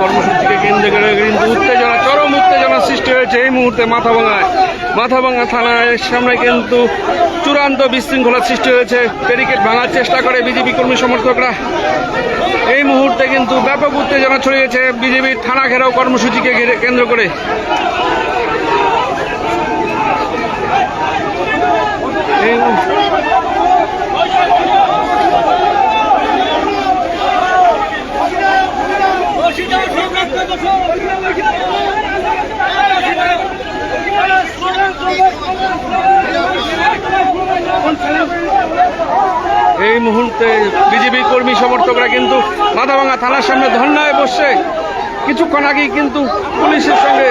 কর্মসূচিকে কেন্দ্র করে কিন্তু উত্তেজনা, চরম উত্তেজনা সৃষ্টি হয়েছে এই মুহূর্তে মাথাভাঙায়। মাথাভাঙা থানার সামনে কিন্তু চূড়ান্ত বিশৃঙ্খলার সৃষ্টি হয়েছে। ব্যারিকেড ভাঙার চেষ্টা করে বিজেপি কর্মী সমর্থকরা। এই মুহূর্তে কিন্তু ব্যাপক উত্তেজনা ছড়িয়েছে বিজেপির থানা ঘেরাও কর্মসূচিকে ঘিরে কেন্দ্র করে। এই মুহূর্তে বিজেপি কর্মী সমর্থকরা কিন্তু মাথাভাঙা থানার সামনে ধর্নায় বসছে কিছুক্ষণ আগেই কিন্তু পুলিশের সঙ্গে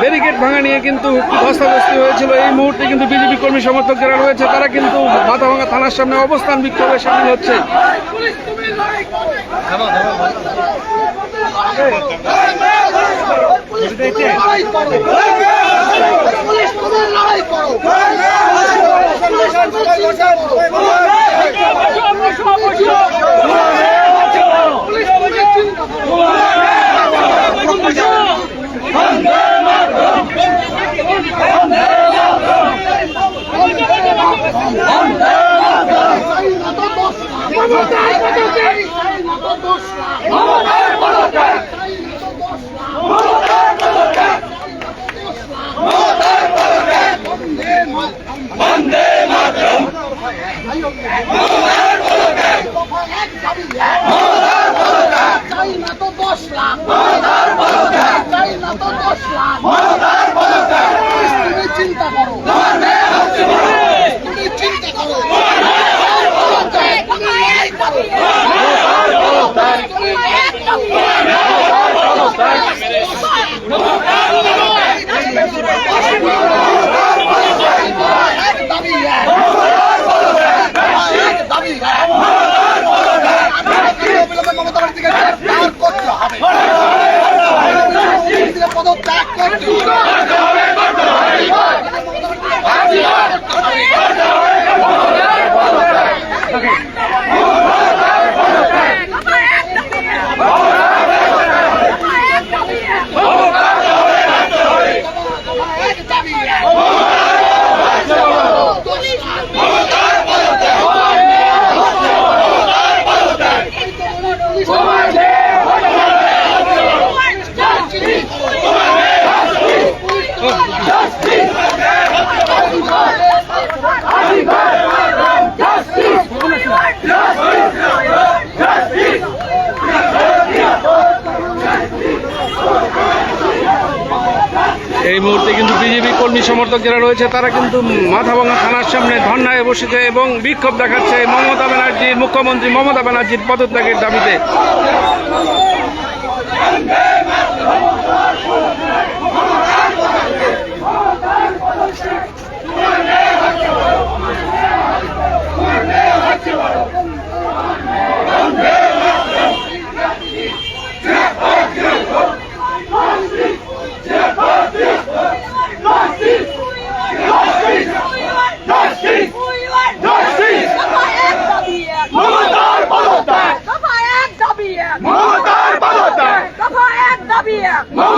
ব্যারিকেড ভাঙা নিয়ে কিন্তু ধস্তাধস্তি হয়েছিল এই মুহূর্তে কিন্তু বিজেপি কর্মী সমর্থক যারা রয়েছে তারা কিন্তু মাথাভাঙা থানার সামনে অবস্থান বিক্ষোভে সামিল হচ্ছে পুলিশ এই মুহূর্তে কিন্তু বিজেপি কর্মী সমর্থক যারা রয়েছে, তারা কিন্তু মাথাভাঙা থানার সামনে ধর্নায় বসেছে এবং বিক্ষোভ দেখাচ্ছে মমতা ব্যানার্জির মুখ্যমন্ত্রী মমতা ব্যানার্জির পদত্যাগের দাবিতে।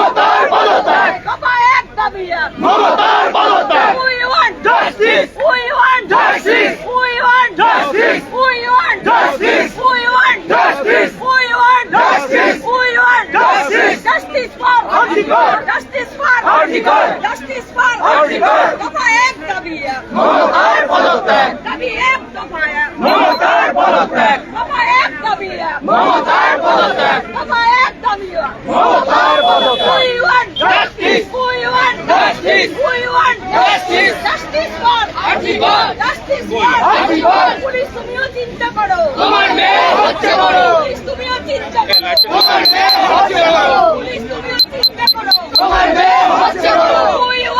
মমতার পদত্যাগ দফা এক দাবি এক মমতার পদত্যাগ We want Justice! We want Justice! We want Justice! We want Justice! We want Justice! We want Justice! We want Justice! Justice for Article! চিন্তা করো তোমার মেয়ে হচ্ছে বড় পুলিশ তুমিও চিন্তা করো তোমার মেয়ে হচ্ছে বড় পুলিশ তুমিও চিন্তা করো তোমার মেয়ে হচ্ছে বড়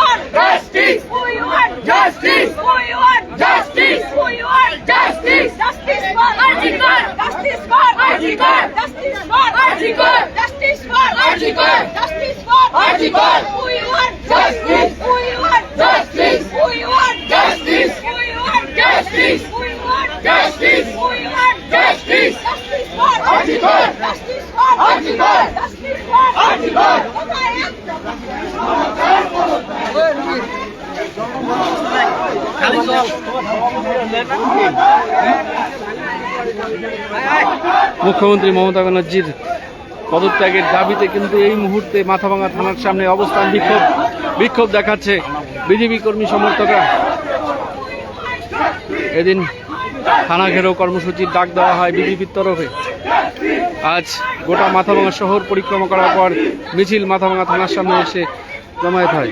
want Justice! We want Justice! We want Justice! We want Justice! Justice for Article! Justice for Article! Justice for Article! Justice for Article! Justice for Article! We মুখ্যমন্ত্রী মমতা ব্যানার্জির পদত্যাগের দাবিতে কিন্তু এই মুহূর্তে মাথাভাঙা থানার সামনে অবস্থান বিক্ষোভ। বিক্ষোভ দেখাচ্ছে বিজেপি কর্মী সমর্থকরা। এদিন থানা ঘেরাও কর্মসূচির ডাক দেওয়া হয় বিজেপির তরফে। আজ গোটা মাথাভাঙা শহর পরিক্রমা করার পর মিছিল মাথাভাঙা থানার সামনে এসে জমায়েত হয়।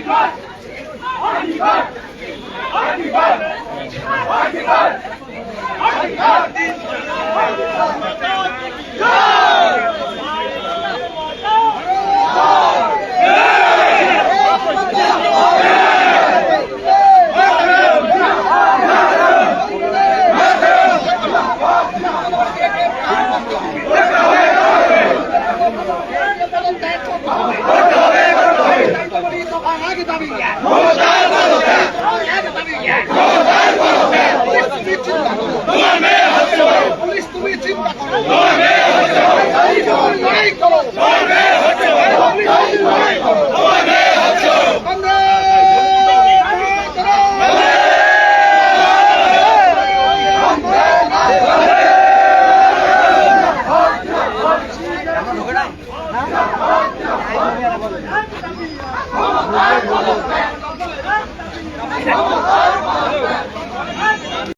পুলিশ চিন্তা করো লড়াই করো লড়াই করো